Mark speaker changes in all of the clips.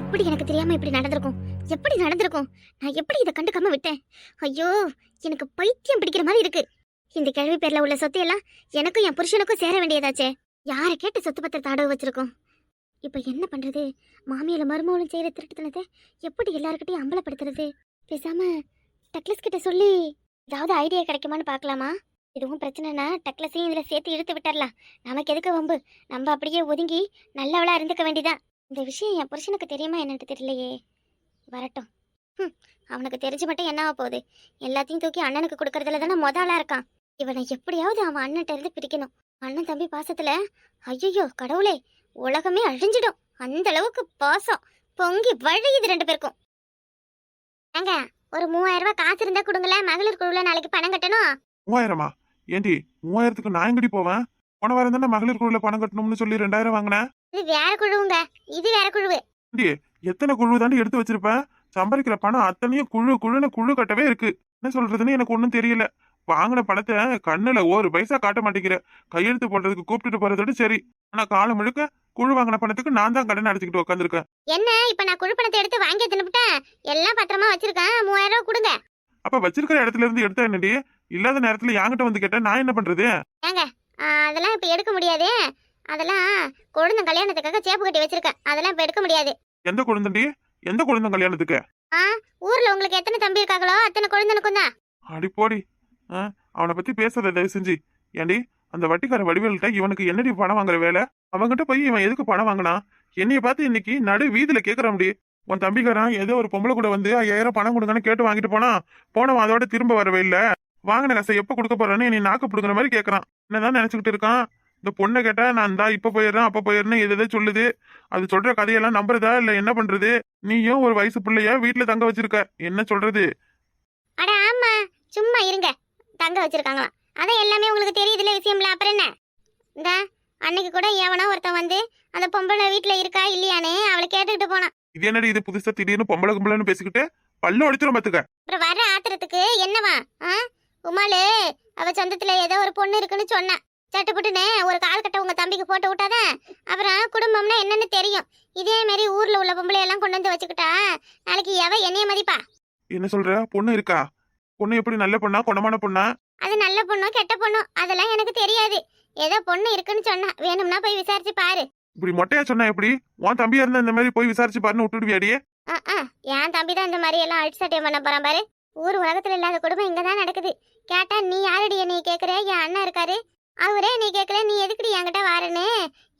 Speaker 1: எப்படி எனக்கு தெரியாம இப்படி நடந்திருக்கும்? எப்படி நடந்திருக்கும்? நான் எப்படி இதை கண்டுக்காம விட்டேன்? ஐயோ எனக்கு பைத்தியம் பிடிக்கிற மாதிரி இருக்கு. இந்த கேள்வி பேர்ல உள்ள சொத்து எல்லாம் எனக்கும் என் புருஷனுக்கும் சேர வேண்டியதாச்சே. யாரை கேட்டு சொத்து பத்திரத்தை அடவு வச்சிருக்கோம்? இப்போ என்ன பண்றது? மாமியில மருமகளும் செய்யற திருட்டுத்தனத்தை எப்படி எல்லாருக்கிட்டையும் அம்பலப்படுத்துறது? பேசாம டக்லஸ் கிட்ட சொல்லி ஏதாவது ஐடியா கிடைக்குமான்னு பார்க்கலாமா? எதுவும் பிரச்சனைனா டக்லஸையும் இதில் சேர்த்து இழுத்து விட்டுறலாம். நமக்கு எதுக்கு வம்பு? நம்ம அப்படியே ஒதுங்கி நல்லவளா இருந்துக்க வேண்டியதான் இந்த விஷயம் என் புருஷனுக்கு தெரியுமா என்னன்னு தெரியலையே. வரட்டும். ஹம், அவனுக்கு தெரிஞ்சு மட்டும் என்னவா போகுது? எல்லாத்தையும் தூக்கி அண்ணனுக்கு கொடுக்கறதுல தானே முதலா இருக்கான். இவனை எப்படியாவது அவன் அண்ணன்ட்ட இருந்து பிரிக்கணும். அண்ணன் தம்பி பாசத்துல ஐயோ கடவுளே உலகமே அழிஞ்சிடும். அந்த அளவுக்கு பாசம். பொங்கி வழியுது ரெண்டு பேருக்கும். ஏங்க ஒரு மூவாயிரம் ரூபாய் காசு இருந்தா கொடுங்களேன். மகளிர் குழுல நாளைக்கு பணம் கட்டணும்.
Speaker 2: மூவாயிரமா? ஏண்டி மூவாயிரத்துக்கு நான் எங்கடி போவேன்? போன வாரம் தானே மகளிர் குழுல பணம் கட்டணும்னு சொல்லி ரெண்டாயிரம் வாங்கினேன்
Speaker 1: இது வேற குழுவுங்க. இது வேற குழுவு.
Speaker 2: ஏண்டி எத்தனை குழு தாண்டி எடுத்து வச்சிருப்பேன் சம்பாதிக்கிற பணம் அத்தனையும் குழு குழுன்னு குழு கட்டவே இருக்கு. என்ன சொல்றதுன்னு எனக்கு ஒன்றும் தெரியல. வாங்கின பணத்தை கண்ணுல ஒரு பைசா காட்ட மாட்டேங்கிற. கையெழுத்து போடுறதுக்கு கூப்பிட்டுட்டு போறதோட சரி. ஆனா காலம் முழுக்க குழு வாங்கின பணத்துக்கு நான் தான் கடன் அடிச்சுக்கிட்டு உட்காந்துருக்கேன்
Speaker 1: என்ன? இப்ப நான் குழு பணத்தை எடுத்து வாங்கி தின்னுபிட்டேன் எல்லாம் பத்திரமா வச்சிருக்கேன். மூவாயிரம் ரூபாய் கொடுங்க.
Speaker 2: அப்ப வச்சிருக்கிற இடத்துல இருந்து எடுத்தா என்னடி? இல்லாத நேரத்துல என்கிட்ட வந்து கேட்டா நான் என்ன பண்றது?
Speaker 1: ஏங்க அதெல்லாம் இப்ப எடுக்க முடியாது. அதெல்லாம் குழந்தை கல்யாணத்துக்காக சேப்பு கட்டி வச்சிருக்கேன். அதெல்லாம் இப்ப எடுக்க முடியாது.
Speaker 2: எந்த குழந்தைண்டி எந்த குழந்தை கல்யாணத்துக்கு?
Speaker 1: ஊர்ல உங்களுக்கு எத்தனை தம்பி இருக்காங்களோ அத்தனை குழந்தைனுக்கும் தான்.
Speaker 2: அடி போடி. ஆ, அவனை பத்தி பேசாத தயவு செஞ்சு. ஏண்டி அந்த வட்டிக்கார வடிவேல்கிட்ட இவனுக்கு என்னடி பணம் வாங்குற வேலை? அவன்கிட்ட போய் இவன் எதுக்கு பணம் வாங்கினா என்னைய பார்த்து இன்னைக்கு நடு வீதியில கேக்குற முடி உன் தம்பிக்காரன் ஏதோ ஒரு பொம்பளை கூட வந்து ஐயாயிரம் பணம் கொடுங்கன்னு கேட்டு வாங்கிட்டு போனா போனவன் அதோட திரும்ப வரவே இல்ல. வாங்கின காசை எப்ப கொடுக்க போறான்னு நீ நாக்கு பிடுங்குற மாதிரி கேக்குறான். என்னதான் நினைச்சுக்கிட்டு இருக்கான்? இந்த பொண்ணை கேட்டா நான் தான் இப்ப போயிடுறேன் அப்ப போயிடுறேன் எது எதோ சொல்லுது? அது சொல்ற கதையெல்லாம் நம்புறதா இல்ல என்ன பண்றது? நீயும் ஒரு வயசு பிள்ளைய வீட்டுல தங்க வச்சிருக்க என்ன சொல்றது?
Speaker 1: அட ஆமா சும்மா இருங்க. தங்க வச்சிருக்காங்களாம். அதான் எல்லாமே உங்களுக்கு தெரியுதுல விஷயம்ல அப்புறம் என்ன? இந்த அன்னைக்கு கூட எவனோ ஒருத்தன் வந்து அந்த பொம்பளை வீட்டுல இருக்கா இல்லையானே அவளை கேட்டுக்கிட்டு போனான்.
Speaker 2: இது என்னடி இது புதுசா திடீர்னு பொம்பளை கும்பலன்னு பேசிக்கிட்டு பல்ல அடிச்சிடும் பாத்துக்க.
Speaker 1: அப்புறம் வர ஆத்திரத்துக்கு என்னவா ஆ? உமாலு அவ சொந்தத்துல ஏதோ ஒரு பொண்ணு இருக்குன்னு சொன்னா. சட்டுப்புட்டுன்னு ஒரு கால் கட்ட உங்க தம்பிக்கு போட்டு விட்டாதான் அப்புறம் குடும்பம்னா என்னன்னு தெரியும். இதே மாதிரி ஊர்ல உள்ள பொம்பளை எல்லாம் கொண்டு வந்து வச்சுக்கிட்டா நாளைக்கு எவ என்னைய மதிப்பா?
Speaker 2: என்ன சொல்ற? பொண்ணு இருக்கா? பொண்ணு எப்படி நல்ல பொண்ணா குணமான பொண்ணா?
Speaker 1: அது நல்ல பொண்ணோ கெட்ட பொண்ணோ அதெல்லாம் எனக்கு தெரியாது. ஏதோ பொண்ணு இருக்குன்னு சொன்னா வேணும்னா போய் விசாரிச்சு பாரு.
Speaker 2: இப்படி மொட்டையா சொன்னா எப்படி? உன் தம்பியா இருந்தா இந்த மாதிரி போய் விசாரிச்சு பாருன்னு விட்டுடுவியாடியே
Speaker 1: ஆ, ஆ, என் தம்பி தான் இந்த மாதிரி எல்லாம் அடிச்சு சட்டியம் பண்ண போறான் பாரு. ஊர் உலகத்துல இல்லாத குடும்பம் இங்க தான் நடக்குது. கேட்டா நீ யாரடி என்னைய கேக்குற? என் அண்ணன் இருக்காரு. அவரே நீ கேட்கல நீ எதுக்குடி என்கிட்ட வாரன்னு?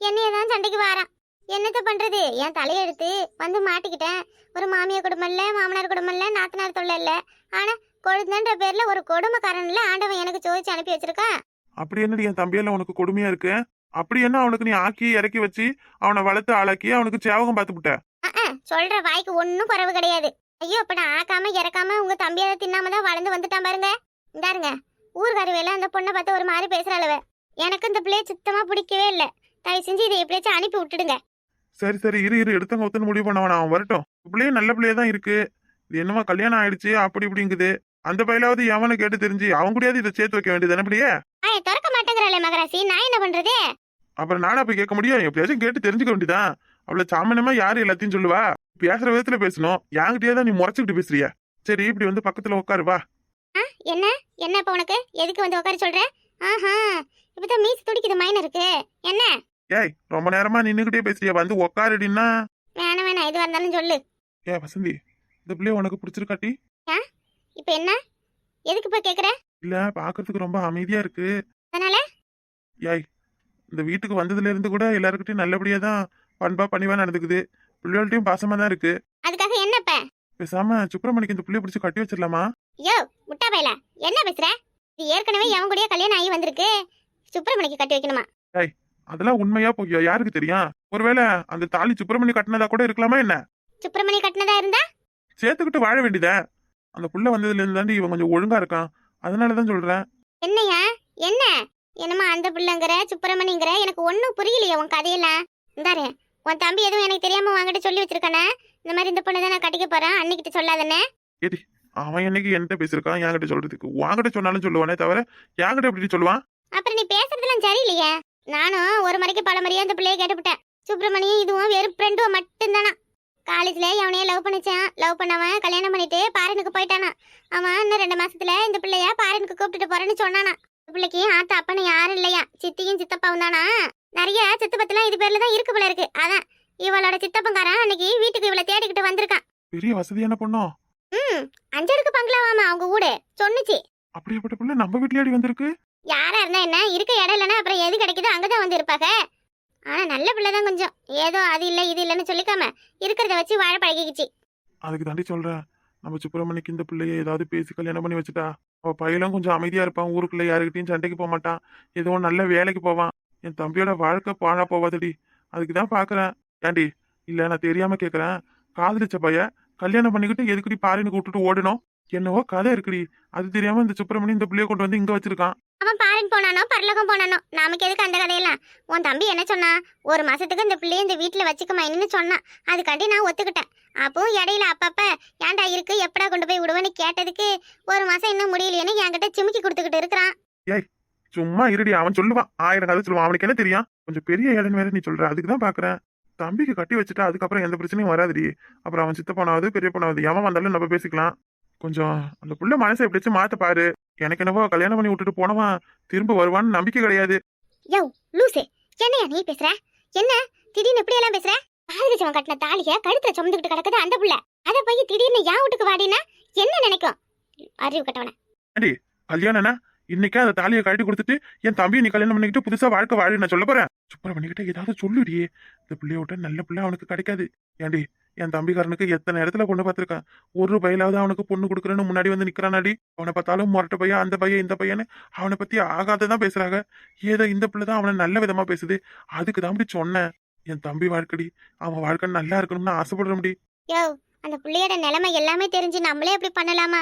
Speaker 1: என்னைய தான் சண்டைக்கு வாரான். என்னத்த பண்றது? என் தலையெடுத்து வந்து மாட்டிக்கிட்டேன். ஒரு மாமியார் குடும்பம் இல்ல மாமனார் குடும்பம் இல்ல நாத்தனார் தொல்லை இல்ல. ஆனா கொழுந்தன்ற பேர்ல ஒரு கொடுமைக்காரன்ல ஆண்டவன் எனக்கு சோதிச்சு அனுப்பி வச்சிருக்கான்.
Speaker 2: அப்படி என்னடி என் தம்பியெல்லாம் உனக்கு கொடுமையா இருக்கு? அப்படி என்ன அவனுக்கு நீ ஆக்கி இறக்கி வச்சு அவனை வளர்த்து ஆளாக்கி அவனுக்கு சேவகம் பார்த்து விட்ட
Speaker 1: சொல்ற வாய்க்கு ஒன்றும் குறைவு கிடையாது. ஐயோ அப்ப நான் ஆக்காம இறக்காம உங்க தம்பியாத தின்னாம தான் வளர்ந்து வந்துட்டான் பாருங்க. இந்தாருங்க ஊர்காரி வேலை அந்த பொண்ணை பார்த்து ஒரு மாதிரி பேசுறாளுவ. எனக்கு இந்த பிள்ளைய சுத்தமா பிடிக்கவே இல்லை. தயவு செஞ்சு இதை எப்படியாச்சும் அனுப்பி விட்டுடுங்க.
Speaker 2: சரி சரி இரு இரு எடுத்தங்க ஒத்துன்னு முடிவு பண்ண வேணாம் அவன் வரட்டும் பிள்ளையும் நல்ல பிள்ளையா தான் இருக்கு. இது என்னமா கல்யாணம் ஆயிடுச்சு அப்படி இப்படிங்குது. அந்த பையலாவது எவனை கேட்டு தெரிஞ்சு அவன் கூடயாவது இதை சேர்த்து வைக்க வேண்டியது
Speaker 1: ஆய திறக்க மாட்டேங்கிறாளே மகராசி. நான் என்ன பண்றது?
Speaker 2: அப்புறம் நானா போய் கேட்க முடியும்? எப்படியாச்சும் கேட்டு தெரிஞ்சுக்க வேண்டியதான் அவ்வளவு சாமானியமா யாரு எல்லாத்தையும் சொல்லுவா? பேசுற விதத்துல பேசணும். என்கிட்டயே தான் நீ முறைச்சுக்கிட்டு பேசுறிய. சரி இப்படி வந்து பக்கத்துல உட்காரு வா.
Speaker 1: என்ன? என்ன இப்ப உனக்கு? எதுக்கு வந்து உட்கார சொல்ற? ஆஹா இப்பதான் மீஸ் துடிக்குது மைனருக்கு என்ன?
Speaker 2: ஏய் ரொம்ப நேரமா நின்னுகிட்டே பேசுறிய வந்து உட்காருடின்னா
Speaker 1: வேணாம் வேணாம் எதுவா இருந்தாலும் சொல்லு.
Speaker 2: ஏ வசந்தி இந்த பிள்ளைய உனக்கு பிடிச்சிருக்காட்டி
Speaker 1: இப்ப என்ன? எதுக்கு போய் கேக்குற?
Speaker 2: இல்ல பாக்குறதுக்கு ரொம்ப அமைதியா இருக்கு.
Speaker 1: அதனால?
Speaker 2: ஏய் இந்த வீட்டுக்கு வந்ததுல இருந்து கூட எல்லாருக்கிட்டையும் நல்லபடியா தான் பண்பா பணிவா நடந்துக்குது. பிள்ளைகள்ட்டையும் பாசமா தான் இருக்கு.
Speaker 1: அதுக்காக என்ன இப்ப
Speaker 2: பேசாம சுப்பிரமணிக்கு இந்த பிள்ளைய பிடிச்சி கட்டி வச்சிடலாமா?
Speaker 1: யோ முட்டா பையல என்ன பேசுற? இது ஏற்கனவே எவன் கூடயே கல்யாணம் ஆகி வந்திருக்கு. சுப்பிரமணிக்கு கட்டி வைக்கணுமா?
Speaker 2: அதெல்லாம் உண்மையா போய்யா? யாருக்கு தெரியும்? ஒருவேளை அந்த தாலி சுப்பிரமணி கட்டினதா கூட இருக்கலாமா என்ன?
Speaker 1: சுப்பிரமணி கட்டினதா இருந்தா?
Speaker 2: சேர்த்துக்கிட்டு வாழ வேண்டியதா? அந்த புள்ள வந்ததுல இருந்து தாண்டி இவன் கொஞ்சம் ஒழுங்கா இருக்கான். அதனாலதான் சொல்றேன்.
Speaker 1: என்னையா? என்ன? என்னமா அந்த பிள்ளைங்கிற சுப்பிரமணிங்கிற? எனக்கு ஒன்றும் புரியலையே உன் கதையெல்லாம். இந்தாரு உன் தம்பி எதுவும் எனக்கு தெரியாம உன்கிட்ட சொல்லி வச்சிருக்கானே? இந்த மாதிரி இந்த பொண்ணை தான் நான் கட்டிக்க போறேன். அன்னைக்கிட்ட சொல்லாதண்ணே.
Speaker 2: அவன் என்னைக்கு என்கிட்ட பேசியிருக்கான் என்கிட்ட சொல்றதுக்கு. உன்கிட்ட சொன்னாலும் சொல்லுவானே தவிர என்கிட்ட எப்படி சொல்லுவான்
Speaker 1: அப்புறம் நீ பேசுறதுலாம் சரியில்லையே. நானும் ஒரு மணிக்கு பல மரியா அந்த பிள்ளைய கேட்டுவிட்டேன் சுப்பிரமணியும் இதுவும் வெறும் ஃப்ரெண்டும் மட்டும்தானா? காலேஜ்ல அவனையே லவ் பண்ணிச்சான். லவ் பண்ணவன் கல்யாணம் பண்ணிட்டு பாரனுக்கு போயிட்டானா? அவன் இன்னும் ரெண்டு மாசத்துல இந்த பிள்ளைய பாரனுக்கு கூப்பிட்டுட்டு போறேன்னு சொன்னானா? பிள்ளைக்கு ஆத்தா அப்பன்னு யாரும் இல்லையா? சித்தியும் சித்தப்பாவும் தானா? நிறைய சித்து பத்துலாம் இது பேர்ல தான் இருக்கு போல இருக்கு. அதான் இவளோட சித்தப்பங்காரன் அன்னைக்கு வீட்டுக்கு இவளை தேடிக்கிட்டு வந்திருக்கான்.
Speaker 2: பெரிய வசதியான பொண்ணோ?
Speaker 1: ம் அஞ்சடுக்கு பங்களாவாமா அவங்க ஊடு சொன்னுச்சு.
Speaker 2: அப்படியாப்பட்ட பிள்ளை நம்ம வீட்லயாடி வந்திருக்கு?
Speaker 1: யாரா இருந்தா என்ன? இருக்க இடம் இல்லைன்னா அப்புறம் எது கிடைக்குதோ அங்கதான் வந்து இருப்பாங்க ஆனா நல்ல பிள்ளை தான் கொஞ்சம். ஏதோ அது இல்ல இது இல்லைன்னு சொல்லிக்காம இருக்கிறத வச்சு வாழ பழகிக்கிச்சு.
Speaker 2: அதுக்கு தாண்டி சொல்றேன் நம்ம சுப்பிரமணிக்கு இந்த பிள்ளைய ஏதாவது பேசி கல்யாணம் பண்ணி வச்சுட்டா அவ பையலும் கொஞ்சம் அமைதியா இருப்பான் ஊருக்குள்ள யாருக்கிட்டையும் சண்டைக்கு போக மாட்டான் ஏதோ நல்ல வேலைக்கு போவான். என் தம்பியோட வாழ்க்கை பாழா போவாதடி அதுக்கு தான் பாக்குறேன். ஏண்டி இல்ல நான் தெரியாம கேக்குறேன். காதலிச்ச பைய கல்யாணம் பண்ணிக்கிட்டு எதுக்குடி பாரினுக்கு விட்டுட்டு ஓடணும்? என்னவோ கதை இருக்குடி. அது தெரியாம இந்த சுப்பிரமணி இந்த பிள்ளைய கொண்டு வந்து இங்க வச்சிருக்கான்.
Speaker 1: அவன் பாரன் போனானோ பரலோகம் போனானோ? நமக்கு எதுக்கு அந்த கதையெல்லாம்? உன் தம்பி என்ன சொன்னா? ஒரு மாசத்துக்கு இந்த பிள்ளைய இந்த வீட்டுல வச்சுக்கமாயின்னு சொன்னான். அதுக்காண்டி நான் ஒத்துக்கிட்டேன். அப்பவும் இடையில அப்பப்ப ஏன்டா இருக்கு? எப்படா கொண்டு போய் விடுவேன்னு கேட்டதுக்கு ஒரு மாசம் இன்னும் முடியலையேன்னு என்கிட்ட சிமுக்கி கொடுத்துக்கிட்டு இருக்கிறான்.
Speaker 2: சும்மா இருடி. அவன் சொல்லுவான். ஆயிரம் கதை சொல்லுவான். அவனுக்கு என்ன தெரியும்? கொஞ்சம் பெரிய இடம் வேற நீ சொல்ற. அதுக்கு தான் பாக்குறேன். தம்பிக்கு கட்டி வச்சுட்டா அதுக்கப்புறம் எந்த பிரச்சனையும் வராதுடி. அப்புறம் அவன் சித்த போனாவது பெரிய போனாவது எவன் வந்தாலும் நம்ம பேசிக்கலாம். கொஞ்சம் அந்த புள்ள மனசை எப்படியாச்சும் மாத்த பாரு. எனக்கு என்னவோ கல்யாணம் பண்ணி விட்டுட்டு போனவன் திரும்ப வருவான்னு நம்பிக்கை கிடையாது.
Speaker 1: யோ லூசு. என்னையா நீ பேசுற? என்ன? திடீர்னு இப்படி எல்லாம் பேசுற காதலிச்சவன் கட்டின தாலிய கழுத்துல சுமந்துக்கிட்டு கிடக்குது அந்த புள்ள. அத போய் திடீர்னு என் வீட்டுக்கு வாடினா என்ன நினைக்கும்? அறிவு கட்டவன.
Speaker 2: கல்யாணம்னா இன்னைக்கே அந்த தாலியை கழட்டி கொடுத்துட்டு என் தம்பியை நீ கல்யாணம் பண்ணிக்கிட்டு புதுசா வாழ்க்கை வாழி நான் சொல்ல போறேன். சுப்பரம் ஏதாவது சொல்லுடியே. இந்த பிள்ளைய விட்ட நல்ல பிள்ளை அவனுக்கு கிடைக்காது. ஏண்டி என் தம்பிக்காரனுக்கு எத்தனை இடத்துல கொண்டு பார்த்துருக்கான்? ஒரு பையலாவது அவனுக்கு பொண்ணு கொடுக்குறேன்னு முன்னாடி வந்து நிற்கிறானாடி அவனை பார்த்தாலும் முரட்ட பையன் அந்த பையன் இந்த பையன்னு அவனை பத்தி ஆகாததான் பேசுகிறாங்க ஏதோ இந்த பிள்ளை தான் அவனை நல்ல விதமாக பேசுது. அதுக்கு தான் அப்படி சொன்னேன். என் தம்பி வாழ்க்கடி அவன் வாழ்க்கை நல்லா இருக்கணும்னு ஆசைப்படுற முடி
Speaker 1: யோ அந்த பிள்ளையோட நிலைமை எல்லாமே தெரிஞ்சு நம்மளே அப்படி பண்ணலாமா?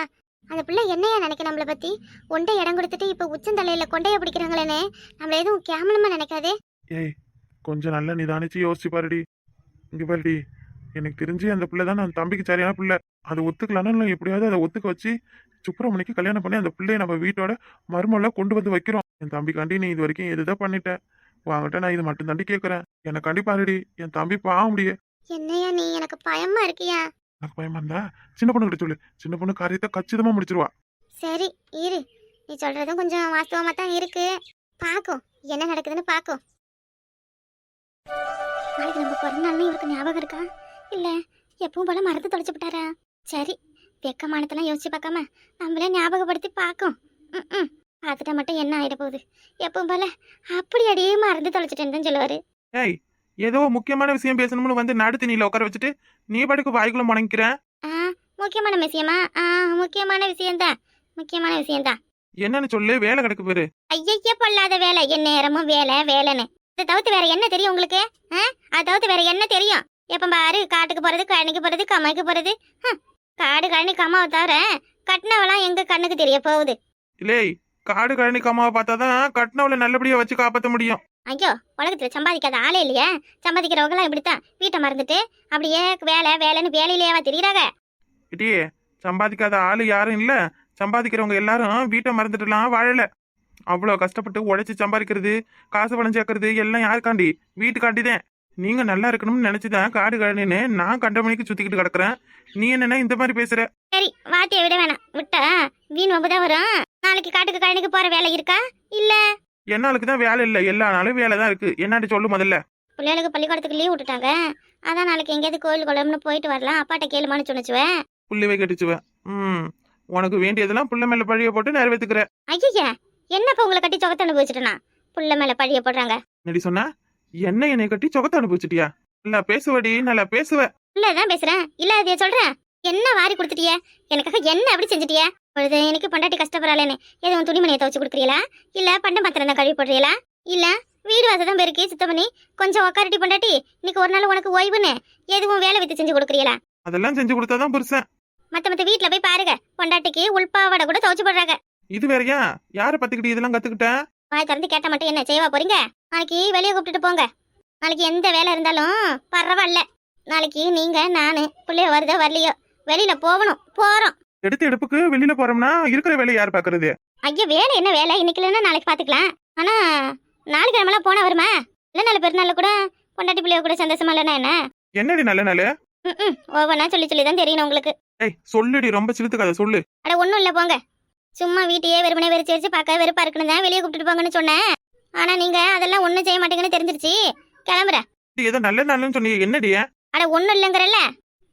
Speaker 1: அந்த பிள்ளை என்னையா நினைக்க நம்மளை பத்தி? ஒன்றை இடம் கொடுத்துட்டு இப்போ உச்சந்தலையில கொண்டைய பிடிக்கிறாங்களேனே நம்மள எதுவும் கேமலமா நினைக்காதே?
Speaker 2: ஏய் கொஞ்சம் நல்லா நிதானிச்சு யோசிச்சு பாருடி. இங்க பாருடி எனக்கு தெரிஞ்சு அந்த பிள்ளை தான் நான் தம்பிக்கு சரியான பிள்ளை. அதை ஒத்துக்கலாம்னா எப்படியாவது அதை ஒத்துக்க வச்சு சுப்பிரமணிக்கு கல்யாணம் பண்ணி அந்த பிள்ளைய நம்ம வீட்டோட மருமல கொண்டு வந்து வைக்கிறோம். என் தம்பிக்காண்டி நீ இது வரைக்கும் எதுதான் பண்ணிட்ட? வாங்கிட்ட நான் இது மட்டும் தாண்டி கேட்கறேன் எனக்காண்டி பாருடி என் தம்பி பாவ முடியே
Speaker 1: என்னையா நீ எனக்கு பயமா இருக்கியா?
Speaker 2: எனக்கு பயமா இருந்தா சின்ன பொண்ணு கிட்ட சொல்லு. சின்ன பொண்ணு காரியத்தை கச்சிதமா முடிச்சிருவா.
Speaker 1: சரி இரு. நீ சொல்றதும் கொஞ்சம் வாஸ்தவமா தான் இருக்கு. பாக்கும் என்ன நடக்குதுன்னு பாக்கும் நாளைக்கு நம்ம பிறந்த நாள்னு இவருக்கு ஞாபகம் இருக்கா? இல்ல எப்பவும் போல மறந்து தொலைச்சு விட்டாரா சரி வெக்கமானத்தெல்லாம் யோசிச்சு பார்க்காம நம்மளே ஞாபகப்படுத்தி பார்க்கும். ம், பார்த்துட்டா மட்டும் என்ன ஆயிட போகுது? எப்பவும் போல அப்படி அடியே மறந்து தொலைச்சிட்டேன்னு தான் சொல்லுவாரு.
Speaker 2: ஏய் ஏதோ முக்கியமான விஷயம் பேசணும்னு வந்து நடுத்து நீல உட்கார வச்சுட்டு நீ பாட்டுக்கு வாய்க்குள்ள முடங்கிக்கிற
Speaker 1: ஆ முக்கியமான விஷயமா? ஆ முக்கியமான விஷயம்தான் முக்கியமான விஷயம்தான்
Speaker 2: என்னன்னு சொல்லு வேலை கிடக்கு பேரு.
Speaker 1: ஐயய்ய பொல்லாத வேலை. என் நேரமும் வேலை வேலைன்னு. இதை தவிர்த்து வேற என்ன தெரியும் உங்களுக்கு? அதை தவிர்த்து வேற என்ன தெரியும்? எப்ப பாரு காட்டுக்கு போறது கழனிக்கு போறது கம்மாய்க்கு போறது. ஹம், காடு கழனி கம்மாவை தவிர கட்டினவெல்லாம் எங்க கண்ணுக்கு தெரிய போகுது?
Speaker 2: இல்லேய் காடு கழனி கம்மாவை பார்த்தாதான் கட்டினவளை நல்லபடியா வச்சு காப்பாத்த முடியும்.
Speaker 1: ஐயோ உலகத்துல சம்பாதிக்காத ஆளே இல்லையா? சம்பாதிக்கிறவங்களாம் இப்படித்தான். வீட்டை மறந்துட்டு அப்படியே வேலை வேலைன்னு வேலையிலேயேவா தெரியுறாங்க?
Speaker 2: இட்டியே சம்பாதிக்காத ஆளு யாரும் இல்ல. சம்பாதிக்கிறவங்க எல்லாரும் வீட்டை மறந்துட்டுலாம் வாழல. அவ்வளோ கஷ்டப்பட்டு உழைச்சி சம்பாதிக்கிறது காசு பணம் சேர்க்கறது எல்லாம் யாருக்காண்டி? வீட்டுக்காண்டி தான் நீங்க நல்லா இருக்கணும்னு நினைச்சுதான் காடு கழனின்னு நான் கண்ட மணிக்கு சுத்திக்கிட்டு கிடக்குறேன். நீ என்னன்னா இந்த மாதிரி பேசுற?
Speaker 1: சரி வாத்தியை விட வேணாம். விட்டா? வீண் வம்பு தான் வரும்? நாளைக்கு காட்டுக்கு கழனிக்கு போற வேலை இருக்கா? இல்ல.
Speaker 2: என்னாளுக்கு தான் வேலை இல்லை. எல்லா நாளும் வேலை தான் இருக்கு. என்னாடி சொல்லு முதல்ல.
Speaker 1: பிள்ளைகளுக்கு பள்ளிக்கூடத்துக்கு லீவ் விட்டுட்டாங்க. அதான் நாளைக்கு எங்கேயாவது கோயில் குளம்னு போயிட்டு வரலாம். அப்பாட்ட கேளுமான்னு சொன்னிச்சுவேன்
Speaker 2: புள்ளிவை கட்டிச்சுவேன் ம். உனக்கு வேண்டியதெல்லாம் புள்ள மேல பழிய போட்டு நிறைவேத்துக்கிற
Speaker 1: ஐயா என்னப்பா உங்களை கட்டி சொகத்தை அனுபவிச்சிட்டனா? புள்ள மேல பழிய போடுறாங்க.
Speaker 2: நடி சொன்ன? என்ன என்னை கட்டி சொகத்தை அனுப்பிச்சிட்டியா நல்லா பேசுவடி நல்லா பேசுவ.
Speaker 1: இல்லதான் பேசுறேன். இல்ல அதைய சொல்றேன் என்ன வாரி கொடுத்துட்டிய? எனக்காக என்ன அப்படி செஞ்சுட்டிய? பொழுது எனக்கு பொண்டாட்டி கஷ்டப்படுறாளேன்னு எதுவும் துணிமணியை துவச்சு கொடுக்குறீங்களா? இல்ல பண்ட பாத்திரம் தான் கழுவி போடுறீங்களா? இல்ல வீடு வாசதான் பெருக்கி சுத்தம் பண்ணி கொஞ்சம் உக்காரட்டி பொண்டாட்டி இன்னைக்கு ஒரு நாள் உனக்கு ஓய்வுன்னு எதுவும் வேலை வித்து செஞ்சு கொடுக்குறீங்களா?
Speaker 2: அதெல்லாம் செஞ்சு கொடுத்தாதான் புருஷன்.
Speaker 1: மத்த மத்த வீட்ல போய் பாருங்க. பொண்டாட்டிக்கு உள்பாவடை கூட துவச்சு போடுறாங்க.
Speaker 2: இது வேறயா? யார பத்துக்கிட்டு இதெல்லாம் கத்துக்கிட்ட?
Speaker 1: வாய் திறந்து கேட்ட மட்டும் என்ன செய்வா போறீங்க? நாளைக்கு வெளியே கூப்பிட்டுட்டு போங்க. நாளைக்கு எந்த வேலை இருந்தாலும் பரவாயில்ல. நாளைக்கு நீங்க நானு பிள்ளைய வருதோ வரலையோ வெளியில போகணும் போறோம்.
Speaker 2: எடுத்த எடுப்புக்கு வெளியில போறோம்னா இருக்கிற வேலையை யார் பாக்குறது
Speaker 1: ஐயோ வேலை என்ன வேலை? இன்னைக்கு இல்லைன்னா நாளைக்கு பாத்துக்கலாம் ஆனா நாளைக்கு நம்மளாம் போனா வருமா? இல்ல நாலு பெருநாள் கூட பொண்டாட்டி பிள்ளைய கூட சந்தோஷமா இல்லைன்னா என்ன?
Speaker 2: என்னடி நல்ல நாள்?
Speaker 1: ம் ஒவ்வொன்றா சொல்லி சொல்லி தான் தெரியணும் உங்களுக்கு.
Speaker 2: ஏய் சொல்லுடி ரொம்ப சிலுத்துக்காத சொல்லு.
Speaker 1: அட ஒன்றும் இல்லை போங்க. சும்மா வீட்டையே வெறுமனே வெறிச்சு வெறிச்சு பார்க்க வெறுப்பா இருக்குன்னு தான் வெளியே கூப்பிட்டு போங்கன்னு சொன்னேன். ஆனால் நீங்கள் அதெல்லாம் ஒன்றும் செய்ய மாட்டீங்கன்னு தெரிஞ்சிருச்சு. கிளம்புறேன்.
Speaker 2: இது ஏதோ நல்ல நல்லன்னு சொன்னீங்க. என்னடி?
Speaker 1: அட ஒன்றும் இல்லைங்கிறல்ல.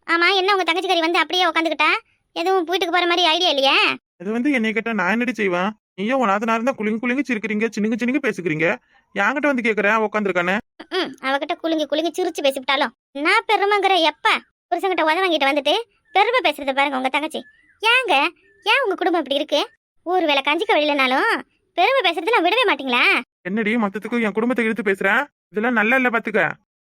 Speaker 1: ஆமாம் என்ன உங்கள் தங்கச்சிக்காரி வந்து அப்படியே உட்காந்துக்கிட்டா எதுவும் வீட்டுக்கு போகிற மாதிரி ஐடியா இல்லையா?
Speaker 2: அது வந்து என்னை கேட்டா நான் என்னடி செய்வேன்? நீயும் உன் நாத்தனார் தான் குலுங்கி குலுங்கி சிரிக்கிறீங்க சின்னுங்க சின்னுங்க பேசுக்கிறீங்க. என்கிட்ட வந்து கேக்குறேன் உட்காந்துருக்கானே
Speaker 1: ம் அவகிட்ட குலுங்கி குலுங்கி சிரிச்சு பேசிவிட்டாலும். நான் பெருமைங்கிற எப்ப? புருஷங்கிட்ட உத வாங்கிட்டு வந்துட்டு பெருமை பேசுறத பாருங்க உங்க தங்கச்சி. ஏங்க ஏன் உங்க குடும்பம் இப்படி இருக்கு? ஒரு வேளை கஞ்சிக்க வழியிலனாலும் பெருமை பேசுறது நான் விடவே மாட்டீங்களா?
Speaker 2: என்னடி மொத்தத்துக்கு என் குடும்பத்தை இழுத்து பேசுறேன் இதெல்லாம் நல்லா இல்ல பாத்துக்க.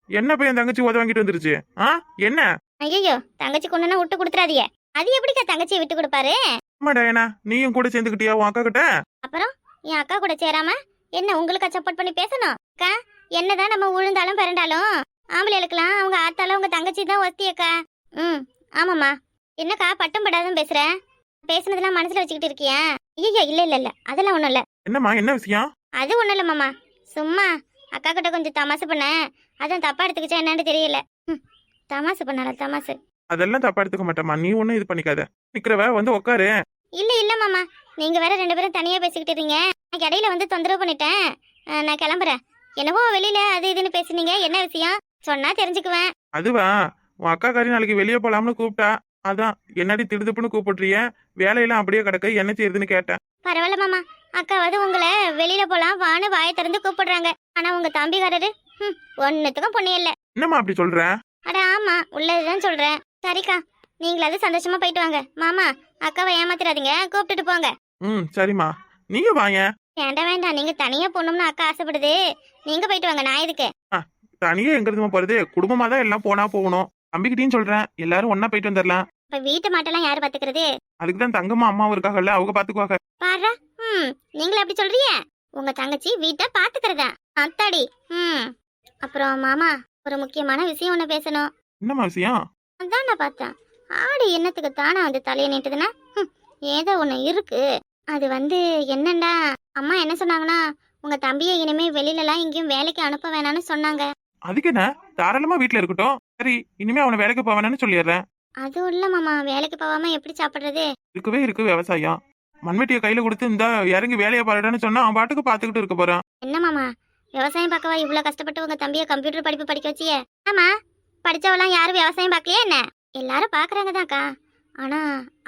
Speaker 2: என்ன போய் என் தங்கச்சி உத வாங்கிட்டு வந்துருச்சு? ஆ? என்ன?
Speaker 1: ஐயோ தங்கச்சி கொண்டுனா விட்டு கொடுத்துறாதீங்க. அது எப்படிக்கா தங்கச்சியை விட்டு கொடுப்பாரு?
Speaker 2: ஆமா டயனா நீயும் கூட சேர்ந்துக்கிட்டியா உன் அக்கா கிட்ட?
Speaker 1: அப்புறம் என் அக்கா கூட சேராம என்ன உங்களுக்கு சப்போர்ட் பண்ணி பேசணும்? அக்கா என்னதான் நம்ம விழுந்தாலும் பிறண்டாலும் ஆம்பளைகளுக்கெல்லாம் அவங்க ஆத்தாலும் உங்க தங்கச்சி தான் ஒத்தி அக்கா. ம் ஆமாம்மா. என்னக்கா பட்டம் படாதான் பேசுற? பேசுனதெல்லாம் மனசுல வச்சுக்கிட்டு இருக்கியா? ஐயோ இல்ல இல்ல இல்ல. அதெல்லாம் ஒண்ணும் இல்ல.
Speaker 2: என்னம்மா என்ன விஷயம்?
Speaker 1: அது ஒண்ணும் இல்ல மாமா. சும்மா அக்கா கிட்ட கொஞ்சம் தமாசு பண்ணேன். அதான் தப்பா எடுத்துக்கிச்சா என்னன்னு தெரியல. ம், தமாசு பண்ணால தமாசு?
Speaker 2: அதெல்லாம் தப்பா எடுத்துக்க மாட்டேம்மா. நீ ஒண்ணும் இது பண்ணிக்காத. நிக்கிறவ வந்து உட்காரு
Speaker 1: இல்ல இல்ல மாமா. நீங்க வேற ரெண்டு பேரும் தனியா பேசிக்கிட்டு இருக்கீங்க நான் இடையில வந்து தொந்தரவு பண்ணிட்டேன். அஹ், நான் கிளம்புறேன். என்னவோ வெளியில அது இதுன்னு பேசுனீங்க. என்ன விஷயம்? சொன்னா தெரிஞ்சுக்குவேன்.
Speaker 2: அதுவா? உன் அக்கா காரி நாளைக்கு வெளியே போலாம்னு கூப்பிட்டா. அதான் என்னடி திடுதுப்புன்னு கூப்பிடுறிய வேலையெல்லாம் அப்படியே கிடக்கு என்ன செய்யுதுன்னு கேட்டேன்.
Speaker 1: பரவாயில்ல மாமா அக்காவது உங்களை வெளியில போலாம் வான்னு வாயை திறந்து கூப்பிடுறாங்க. ஆனா உங்க தம்பிக்காரரு ம், ஒண்ணுத்துக்கும் பொண்ணு இல்ல.
Speaker 2: என்னம்மா அப்படி சொல்ற?
Speaker 1: அட ஆமா உள்ளதுதான் சொல்றேன். சரிக்கா நீங்களாவது சந்தோஷமா போயிட்டு வாங்க. மாமா அக்காவை ஏமாத்திராதீங்க கூப்பிட்டுட்டு போங்க.
Speaker 2: ம் சரிம்மா. நீங்க வாயேன்
Speaker 1: வேண்டாம் வேண்டாம் நீங்க தனியா போகணும்னு அக்கா ஆசைப்படுது. நீங்க போயிட்டு வாங்க நான் எதுக்கு?
Speaker 2: தனியே எங்க இருந்து போறது? குடும்பமா தான் எல்லாம் போனா போகணும். தம்பிக்கிட்டையும் சொல்றேன் எல்லாரும் ஒண்ணா போயிட்டு வந்துடலாம்
Speaker 1: இப்ப வீட்டு மாட்டெல்லாம் யாரு பாத்துக்கிறது?
Speaker 2: அதுக்கு தான் தங்கம்மா அம்மாவும் இருக்காங்கல்ல அவங்க பாத்துக்குவாங்க.
Speaker 1: பாரு ம் நீங்களே அப்படி சொல்றீங்க உங்க தங்கச்சி வீட்டை பாத்துக்கிறதா? அத்தாடி ம். அப்புறம் மாமா ஒரு முக்கியமான விஷயம் ஒண்ணு பேசணும்.
Speaker 2: என்னம்மா விஷயம்?
Speaker 1: அதான் நான் பார்த்தேன். ஆடு என்னத்துக்கு தானே வந்து தலையை நீட்டுதுன்னா? ஹம், ஏதோ ஒண்ணு இருக்கு. அது வந்து என்னண்டா? அம்மா என்ன சொன்னாங்கன்னா உங்க தம்பியை இனிமே வெளியிலலாம் எங்கேயும் வேலைக்கு அனுப்ப வேணாம்னு சொன்னாங்க.
Speaker 2: அதுக்கு என்ன? தாராளமா வீட்ல இருக்கட்டும். சரி இனிமே அவனை வேலைக்கு போவானு சொல்லிடுறேன்.
Speaker 1: அது இல்ல மாமா. வேலைக்கு போகாம எப்படி சாப்பிடுறது?
Speaker 2: இருக்கவே இருக்கு விவசாயம். மண்வெட்டியை கையில கொடுத்து இந்த இறங்கி வேலையை பாருடான்னு சொன்னா அவன் பாட்டுக்கு பாத்துக்கிட்டு இருக்க போறான்.
Speaker 1: என்ன மாமா? விவசாயம் பார்க்கவா இவ்வளவு கஷ்டப்பட்டு உங்க தம்பியை கம்ப்யூட்டர் படிப்பு படிக்க வச்சியே? ஆமா படிச்சவெல்லாம் யாரும் விவசாயம் பார்க்கலையே என்ன? எல்லாரும் பாக்குறாங்க தான்க்கா ஆனா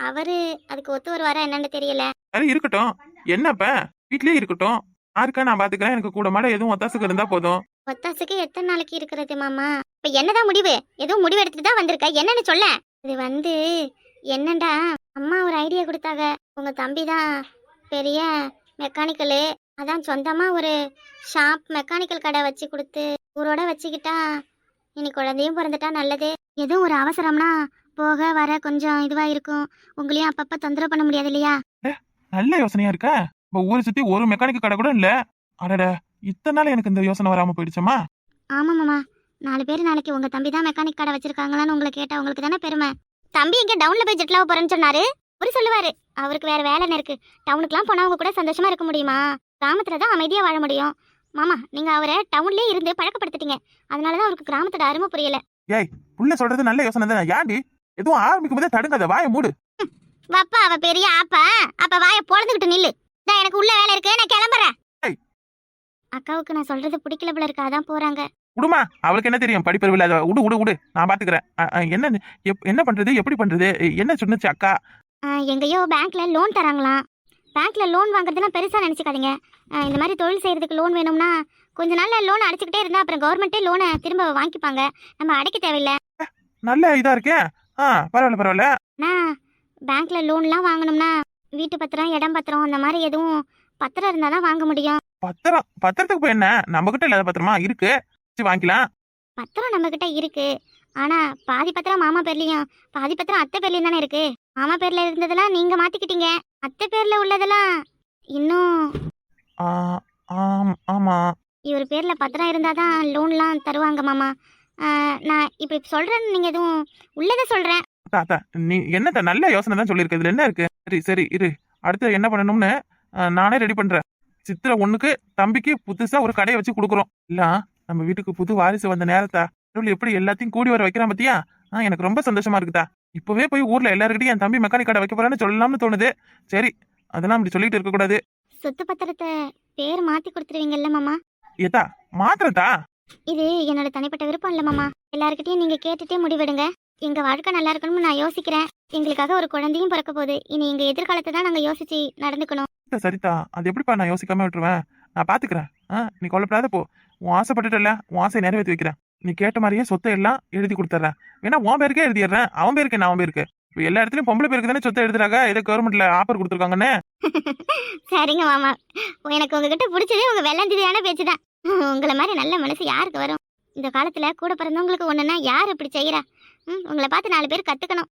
Speaker 1: அவரு அதுக்கு ஒத்து வருவாரா என்னன்னு தெரியல.
Speaker 2: சரி இருக்கட்டும். என்னப்ப? வீட்லயே இருக்கட்டும். யாருக்கா நான் பாத்துக்கிறேன். எனக்கு கூட மாட எதுவும் ஒத்தாசுக்கு இருந்தா போதும்.
Speaker 1: ஒத்தாசுக்கு எத்தனை நாளைக்கு இருக்கிறது மாமா? இப்ப என்னதான் முடிவு? எதுவும் முடிவு எடுத்துட்டு தான் வந்திருக்க. என்னன்னு சொல்ல இது வந்து என்னண்டா? அம்மா ஒரு ஐடியா கொடுத்தாங்க. உங்க தம்பி தான் பெரிய மெக்கானிக்கலு அதான் சொந்தமா ஒரு ஷாப் மெக்கானிக்கல் கடை வச்சு கொடுத்து ஊரோட வச்சுக்கிட்டா இனி குழந்தையும் பிறந்துட்டா நல்லது. எதுவும் ஒரு அவசரம்னா போக வர கொஞ்சம் இதுவா இருக்கும். உங்களையும் அப்பப்ப தொந்தரவு பண்ண முடியாது இல்லையா?
Speaker 2: நல்ல யோசனையா இருக்கா? இப்ப ஊரை சுத்தி ஒரு மெக்கானிக் கடை கூட இல்ல. அடட இத்தனை நாள் எனக்கு இந்த யோசனை வராம
Speaker 1: ஆமா மாமா. நாலு பேர் நாளைக்கு உங்க தம்பி தான் மெக்கானிக் கடை வச்சிருக்காங்களான்னு உங்களை கேட்டா உங்களுக்கு தானே பெருமை. தம்பி எங்க டவுன்ல போய் ஜெட்லாவ போறேன்னு சொன்னாரு? அவரு சொல்லுவாரு அவருக்கு வேற வேலை இருக்கு. டவுனுக்குலாம் போனவங்க கூட சந்தோஷமா இருக்க முடியுமா? கிராமத்துல தான் அமைதியா வாழ முடியும். மாமா நீங்க அவரை டவுன்லயே இருந்து பழக்கப்படுத்திட்டீங்க. அதனாலதான் அவருக்கு கிராமத்தோட அருமை புரியல.
Speaker 2: புள்ள சொல்றது நல்ல யோசனை தானே? ஏன்டி? எதுவும் ஆரம்பிக்கும் போதே தடுங்காத வாய மூடு.
Speaker 1: வப்பா அவ பெரிய ஆப்பா. அப்ப வாய பொழந்துகிட்டு நில்லு. இந்தா எனக்கு உள்ள வேலை இருக்கு நான் கிளம்புறேன்.
Speaker 2: ஏய்.
Speaker 1: அக்காவுக்கு நான் சொல்றது பிடிக்கல போல இருக்கு அதான் போறாங்க.
Speaker 2: விடுமா அவளுக்கு என்ன தெரியும்? படிப்பறிவு இல்லாத விடு விடு விடு நான் பாத்துக்கிறேன். என்ன என்ன பண்றது? எப்படி பண்றது? என்ன சொன்னுச்சு அக்கா?
Speaker 1: எங்கேயோ பேங்க்ல லோன் தராங்களாம். பேங்க்ல லோன் வாங்குறதுனா பெருசா நினைச்சுக்காதீங்க. இந்த மாதிரி தொழில் செய்யறதுக்கு லோன் வேணும்னா கொஞ்ச நாள்ல லோன் அடைச்சிக்கிட்டே இருந்தா அப்புறம் கவர்மெண்ட்டே லோனை திரும்ப வாங்கிப்பாங்க. நம்ம அடைக்க தேவையில்ல.
Speaker 2: நல்ல இதா இருக்கே. ஆ பரவாயில்ல பரவாயில்ல.
Speaker 1: நான் பேங்க்ல லோன்லாம் வாங்கணும்னா வீட்டு பத்திரம் இடம் பத்திரம் அந்த மாதிரி எதுவும் பத்திரம் இருந்தா தான் வாங்க முடியும்.
Speaker 2: பத்திரம்? பத்திரத்துக்கு போய் என்ன? நம்ம கிட்ட இல்லாத பத்திரமா? இருக்கு. சரி, வாங்கிக்கலாம்.
Speaker 1: பத்திரம் நம்ம கிட்ட இருக்கு. ஆனா பாதி பத்திரம் மாமா பேர்லயும் பாதி பத்திரம் அத்தை பேர்லயும் தானே இருக்கு. மாமா பேர்ல இருந்ததெல்லாம் நீங்க மாத்திக்கிட்டீங்க. அத்தை பேர்ல உள்ளதெல்லாம் இன்னும்
Speaker 2: ஆ, ஆம்
Speaker 1: இவர் பேர்ல பத்திரம் இருந்தாதான் லோன்லாம் தருவாங்க மாமா. நான் இப்படி சொல்றேன்னு நீங்க எதுவும் உள்ளதை சொல்றேன்.
Speaker 2: அத்தா நீ என்னத்த நல்ல யோசனை தான் சொல்லியிருக்கு. இதுல என்ன இருக்கு? சரி சரி இரு. அடுத்து என்ன பண்ணணும்னு நானே ரெடி பண்றேன். சித்திரை ஒண்ணுக்கு தம்பிக்கு புதுசா ஒரு கடையை வச்சு கொடுக்குறோம். இல்ல நம்ம வீட்டுக்கு புது வாரிசு வந்த நேரத்தா? கடவுள் எப்படி எல்லாத்தையும் கூடி வர வைக்கிறான் பத்தியா? ஆ, எனக்கு ரொம்ப சந்தோஷமா இருக்குதா? இப்பவே போய் ஊர்ல எல்லாருக்கிட்டையும் என் தம்பி மெக்கானிக் கடை வைக்க போறான்னு சொல்லலாம்னு தோணுது. சரி அதெல்லாம் அப்படி சொல்லிட்டு இருக்க கூடாது.
Speaker 1: சொத்து பத்திரத்தை பேர் மாத்தி கொடுத்துருவீங்கல்ல மாமா?
Speaker 2: ஏத்தா மாத்திரத்தா?
Speaker 1: இது என்னோட தனிப்பட்ட விருப்பம் இல்ல மாமா. எல்லார்கிட்டயும் நீங்க கேட்டுட்டே முடிவெடுங்க. எங்க வாழ்க்கை நல்லா இருக்கணும்னு நான் யோசிக்கிறேன். எங்களுக்காக ஒரு குழந்தையும் பிறக்க போகுது. இனி எங்க எதிர்காலத்தை தான் நாங்க யோசிச்சு நடந்துக்கணும்.
Speaker 2: சரிதா அது எப்படிப்பா நான் யோசிக்காம விட்டுருவேன்? நான் பார்த்துக்கிறேன் ஆ நீ கொல்லப்படாத போ. உன் ஆசைப்பட்டுட்டல உன் ஆசையை நிறைவேற்றி வைக்கிறேன். நீ கேட்ட மாதிரியே சொத்தை எல்லாம் எழுதி கொடுத்துட்றேன். வேணா உன் பேருக்கே எழுதிடுறேன். அவன் பேருக்கு நான் அவன் பேருக்கு? இப்போ எல்லா இடத்துலயும் பொம்பளை பேருக்கு தானே சொத்தை எழுதுறாங்க? ஏதோ கவர்மெண்ட்ல ஆஃபர் கொடுத்துருக்காங்கன்னு.
Speaker 1: சரிங்க மாமா. எனக்கு உங்ககிட்ட பிடிச்சதே உங்க வெள்ளந்தியான பேச்சு தான் உங்களை மாதிரி நல்ல மனசு யாருக்கு வரும்? இந்த காலத்துல கூட பிறந்தவங்களுக்கு ஒண்ணுன்னா யார் இப்படி செய்யறா உங்களை பார்த்து நாலு பேர் கத்துக்கணும்.